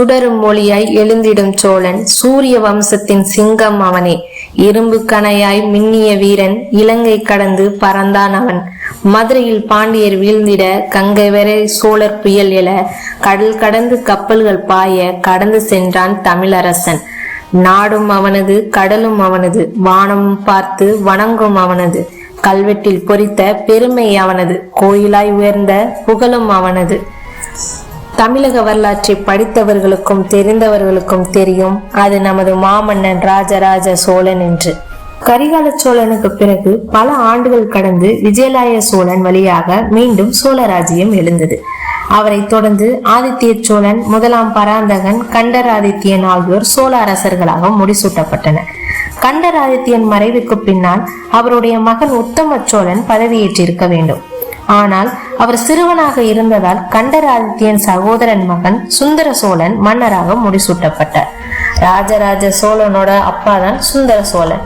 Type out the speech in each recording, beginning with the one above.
சுடரும் மொழியாய் எழுந்திடும் சோழன் சூரிய வம்சத்தின் சிங்கம் அவனே. இரும்பு கணையாய் மின்னிய வீரன் இலங்கை கடந்து பறந்தான் அவன். மதுரையில் பாண்டியர் வீழ்ந்திட கங்கை வரை சோழர் புயல் எழ கடல் கடந்து கப்பல்கள் பாய கடந்து சென்றான் தமிழரசன். நாடும் அவனது கடலும் அவனது வானமும் பார்த்து வணங்கும் அவனது. கல்வெட்டில் பொறித்த பெருமை அவனது கோயிலாய் உயர்ந்த புகழும் அவனது. தமிழக வரலாற்றை படித்தவர்களுக்கும் தெரிந்தவர்களுக்கும் தெரியும். அது நமது மாமன்னன் ராஜராஜ சோழன் என்று. கரிகால சோழனுக்கு பிறகு பல ஆண்டுகள் கடந்து விஜயலாய சோழன் வழியாக மீண்டும் சோழராஜ்யம் எழுந்தது. அவரை தொடர்ந்து ஆதித்ய சோழன் முதலாம் பராந்தகன் கண்டராதித்யன் ஆகியோர் சோழ அரசர்களாக முடிசூட்டப்பட்டனர் கண்டராதித்யன் மறைவுக்கு பின்னால் அவருடைய மகன் உத்தம சோழன் பதவியேற்றிருக்க வேண்டும். ஆனால் அவர் சிறுவனாக இருந்ததால் கண்டராதித்யன் சகோதரன் மகன் சுந்தர சோழன் மன்னராக முடிசூட்டப்பட்டார். ராஜராஜ சோழனோட அப்பா தான் சுந்தர சோழன்.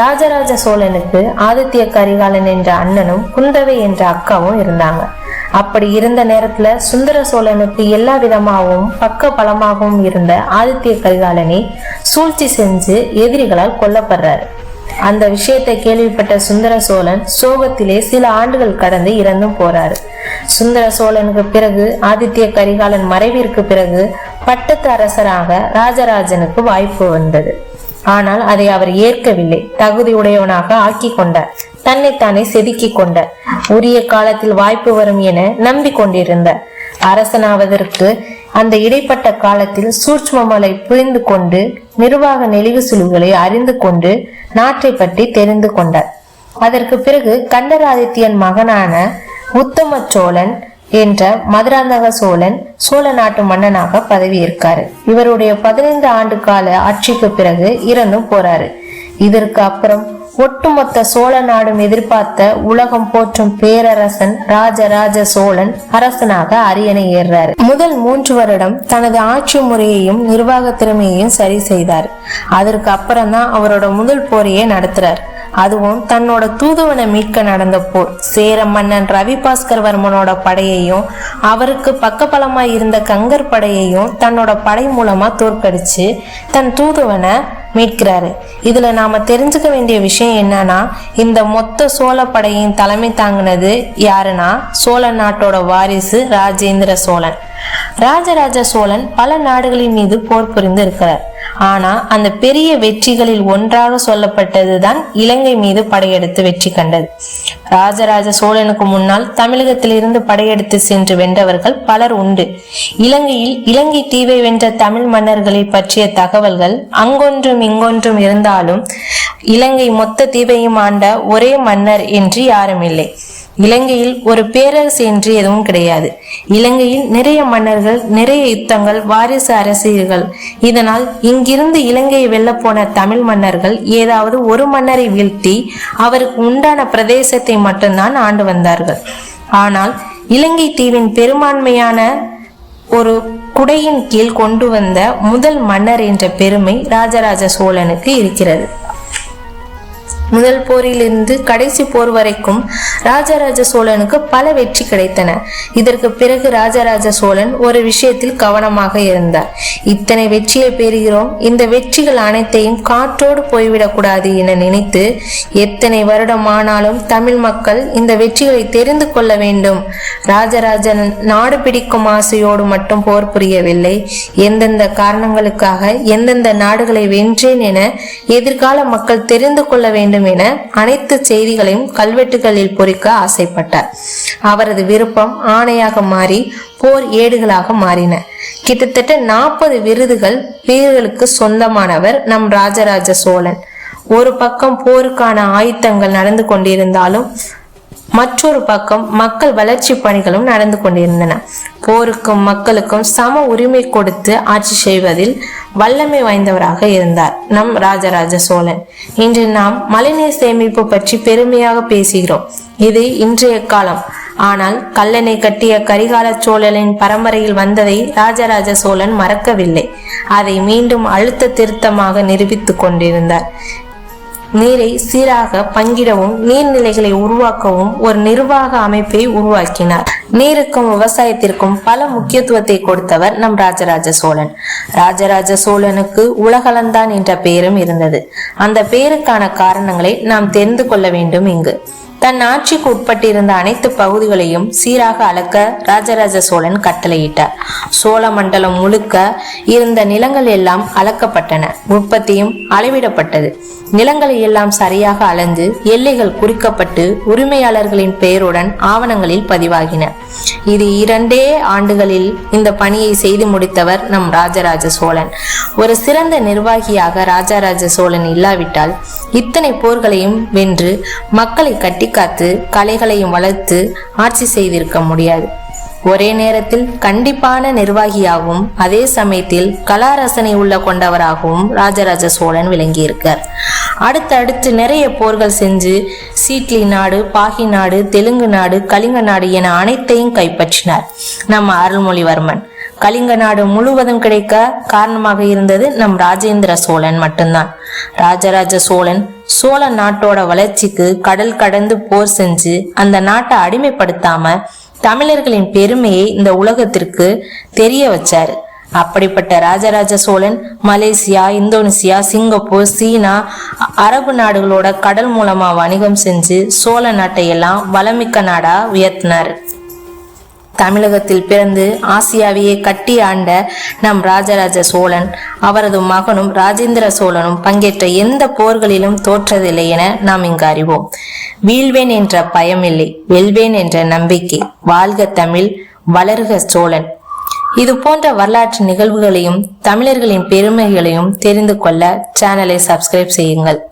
ராஜராஜ சோழனுக்கு ஆதித்ய கரிகாலன் என்ற அண்ணனும் குந்தவை என்ற அக்காவும் இருந்தாங்க. அப்படி இருந்த நேரத்துல சுந்தர சோழனுக்கு எல்லா விதமாகவும் பக்க பலமாகவும் இருந்த ஆதித்ய கரிகாலனை சூழ்ச்சி செஞ்சு எதிரிகளால் கொல்லப்படுறாரு. அந்த விஷயத்தை கேள்விப்பட்ட சுந்தர சோழன் சோகத்திலே சில ஆண்டுகள் கடந்து இறந்தும் போறாரு. சுந்தர சோழனுக்கு பிறகு ஆதித்ய கரிகாலன் மறைவிற்கு பிறகு பட்டத்து அரசராக ராஜராஜனுக்கு வாய்ப்பு வந்தது. ஆனால் அதை அவர் ஏற்கவில்லை. தகுதி உடையவனாக ஆக்கி கொண்டார். தன்னைத்தானே செதுக்கி கொண்டார். உரிய காலத்தில் வாய்ப்பு வரும் என நம்பிக்கொண்டிருந்தார். அரசனாவதற்கு அந்த இடைப்பட்ட காலத்தில் சூட்ச்மமலை புரிந்து கொண்டு நிர்வாக நெளிவு சுழுகளை அறிந்து கொண்டு நாட்டை பற்றி தெரிந்து கொண்டார். அதற்கு பிறகு கண்டராதித்யன் மகனான உத்தம சோழன் என்ற மதுராந்தக சோழன் சோழ நாட்டு மன்னனாக பதவியேற்காரு. இவருடைய பதினைந்து ஆண்டு கால ஆட்சிக்கு பிறகு இறந்தும் போறாரு இதற்கு அப்புறம் ஒட்டுமொத்த சோழ நாடும் எதிர்பார்த்த உலகம் போற்றும் பேரரசன் ராஜராஜ சோழன் அரசனாக அரியணை ஏறார் முதல் மூன்று வருடம் தனது ஆட்சி முறையையும் நிர்வாக திறமையையும் சரி செய்தார். அதற்கு அப்புறம் தான் அவரோட முதல் போரையே நடத்துறார். அதுவும் தன்னோட தூதுவனை மீட்க நடந்த போர் சேர மன்னன் ரவி பாஸ்கர் வர்மனோட படையையும் அவருக்கு பக்கபலமாய் இருந்த கங்கர் படையையும் தன்னோட படை மூலமா தோற்கடிச்சு தன் தூதுவனை மீட்கிறாரு. இதுல நாம தெரிஞ்சுக்க வேண்டிய விஷயம் என்னன்னா இந்த மொத்த சோழ படையின் தலைமை தாங்கினது யாருன்னா சோழ நாட்டோட வாரிசு ராஜேந்திர சோழன். ராஜராஜ சோழன் பல நாடுகளின் மீது போர் புரிந்து இருக்கிறார். ஆனா அந்த பெரிய வெற்றிகளில் ஒன்றாக சொல்லப்பட்டதுதான் இலங்கை மீது படையெடுத்து வெற்றி கண்டது. ராஜராஜ சோழனுக்கு முன்னால் தமிழகத்திலிருந்து படையெடுத்து சென்று வென்றவர்கள் பலர் உண்டு. இலங்கையில் இலங்கை தீவை வென்ற தமிழ் மன்னர்களை பற்றிய தகவல்கள் அங்கொன்றும் இங்கொன்றும் இருந்தாலும் இலங்கை மொத்த தீவையும் ஆண்ட ஒரே மன்னர் என்று யாரும் இல்லை இலங்கையில் ஒரு பேரரசு என்று எதுவும் கிடையாது. இலங்கையில் நிறைய மன்னர்கள் நிறைய யுத்தங்கள் வாரிசு அரசியல்கள். இதனால் இங்கிருந்து இலங்கையை வெல்ல போன தமிழ் மன்னர்கள் ஏதாவது ஒரு மன்னரை வீழ்த்தி அவருக்கு உண்டான பிரதேசத்தை மட்டும்தான் ஆண்டு வந்தார்கள். ஆனால் இலங்கை தீவின் பெரும்பான்மையான ஒரு குடையின் கீழ் கொண்டு வந்த முதல் மன்னர் என்ற பெருமை ராஜராஜ சோழனுக்கு இருக்கிறது. முதல் போரிலிருந்து கடைசி போர் வரைக்கும் ராஜராஜ சோழனுக்கு பல வெற்றி கிடைத்தன. இதற்கு பிறகு ராஜராஜ சோழன் ஒரு விஷயத்தில் கவனமாக இருந்தார். இத்தனை வெற்றியை பெறுகிறோம். இந்த வெற்றிகள் அனைத்தையும் காற்றோடு போய்விடக்கூடாது என நினைத்து எத்தனை வருடம் ஆனாலும் தமிழ் மக்கள் இந்த வெற்றிகளை தெரிந்து கொள்ள வேண்டும். ராஜராஜன் நாடு பிடிக்கும் ஆசையோடு மட்டும் போர் புரியவில்லை. எந்தெந்த காரணங்களுக்காக எந்தெந்த நாடுகளை வென்றேன் என எதிர்கால மக்கள் தெரிந்து கொள்ள வேண்டும். என அனைத்து செய்திகளையும் கல்வெட்டுகளில் பொறிக்க ஆசைப்பட்டார். அவரது விருப்பம் ஆணையாக மாறி போர் ஏடுகளாக மாறின. கிட்டத்தட்ட நாற்பது விருதுகள் வீரர்களுக்கு சொந்தமானவர் நம் ராஜராஜ சோழன். ஒரு பக்கம் போருக்கான ஆயுத்தங்கள் நடந்து கொண்டிருந்தாலும் மற்றொரு பக்கம் மக்கள் வளர்ச்சி பணிகளும் நடந்து கொண்டிருந்தன. போருக்கும் மக்களுக்கும் சம உரிமை கொடுத்து ஆட்சி செய்வதில் வல்லமை வாய்ந்தவராக இருந்தார் நம் ராஜராஜ சோழன். இன்று நாம் மழைநீர் சேமிப்பு பற்றி பெருமையாக பேசுகிறோம். இது இன்றைய காலம். ஆனால் கல்லணை கட்டிய கரிகால சோழனின் பரம்பரையில் வந்ததை ராஜராஜ சோழன் மறக்கவில்லை. அதை மீண்டும் அழுத்த திருத்தமாக நிரூபித்துக் கொண்டிருந்தார். நீரை சீராக பங்கிடவும் நீர்நிலைகளை உருவாக்கவும் ஒரு நிர்வாக அமைப்பை உருவாக்கினார். நீருக்கும் விவசாயத்திற்கும் பல முக்கியத்துவத்தை கொடுத்தவர் நம் ராஜராஜ சோழன். ராஜராஜ சோழனுக்கு உலகளந்தான் என்ற பெயரும் இருந்தது. அந்த பெயருக்கான காரணங்களை நாம் தெரிந்து கொள்ள வேண்டும் இங்கு. தன் ஆட்சிக்கு உட்பட்டிருந்த அனைத்து பகுதிகளையும் சீராக அளக்க ராஜராஜ சோழன் கட்டளையிட்டார். சோழ மண்டலம் முழுக்க இருந்த நிலங்கள் எல்லாம் அளக்கப்பட்டன. உற்பத்தியும் அளவிடப்பட்டது. நிலங்களை எல்லாம் சரியாக அளந்து எல்லைகள் குறிக்கப்பட்டு உரிமையாளர்களின் பெயருடன் ஆவணங்களில் பதிவாகின. இது இரண்டே ஆண்டுகளில் இந்த பணியை செய்து முடித்தவர் நம் ராஜராஜ சோழன். ஒரு சிறந்த நிர்வாகியாக ராஜராஜ சோழன் இல்லாவிட்டால் இத்தனை போர்களையும் வென்று மக்களை கட்டி காத்து கலைகளையும் வளர்த்து ஆட்சி செய்திருக்க முடியாது. ஒரே நேரத்தில் கண்டிப்பான நிர்வாகியாகவும் அதே சமயத்தில் கலாரசனை உள்ள கொண்டவராகவும் ராஜராஜ சோழன் விளங்கியிருக்கார். அடுத்தடுத்து நிறைய போர்கள் செஞ்சு சீட்லி நாடு பாகி நாடு தெலுங்கு நாடு கலிங்க நாடு என அனைத்தையும் கைப்பற்றினார். நம்ம அருள்மொழிவர்மன். கலிங்க நாடு முழுவதும் கிடைக்க காரணமாக இருந்தது நம் ராஜேந்திர சோழன் மட்டும்தான். ராஜராஜ சோழன் சோழ நாட்டோட வளர்ச்சிக்கு கடல் கடந்து போர் செஞ்சு அந்த நாட்டை அடிமைப்படுத்தாம தமிழர்களின் பெருமையை இந்த உலகத்திற்கு தெரிய வச்சாரு. அப்படிப்பட்ட Rajaraja Cholan Malaysia Indonesia Singapore China அரபு நாடுகளோட கடல் மூலமா வணிகம் செஞ்சு சோழ நாட்டை எல்லாம் வளமிக்க நாடா உயர்த்தினாரு. தமிழகத்தில் பிறந்து ஆசியாவையே கட்டி ஆண்ட நம் ராஜராஜ சோழன் அவரது மகனும் ராஜேந்திர சோழனும் பங்கேற்ற எந்த போர்களிலும் தோற்றதில்லை என நாம் இங்கு அறிவோம். வீழ்வேன் என்ற பயமில்லை வெல்வேன் என்ற நம்பிக்கை வாழ்க தமிழ் வளர்க சோழன். இது போன்ற வரலாற்று நிகழ்வுகளையும் தமிழர்களின் பெருமைகளையும் தெரிந்து கொள்ள சேனலை சப்ஸ்கிரைப் செய்யுங்கள்.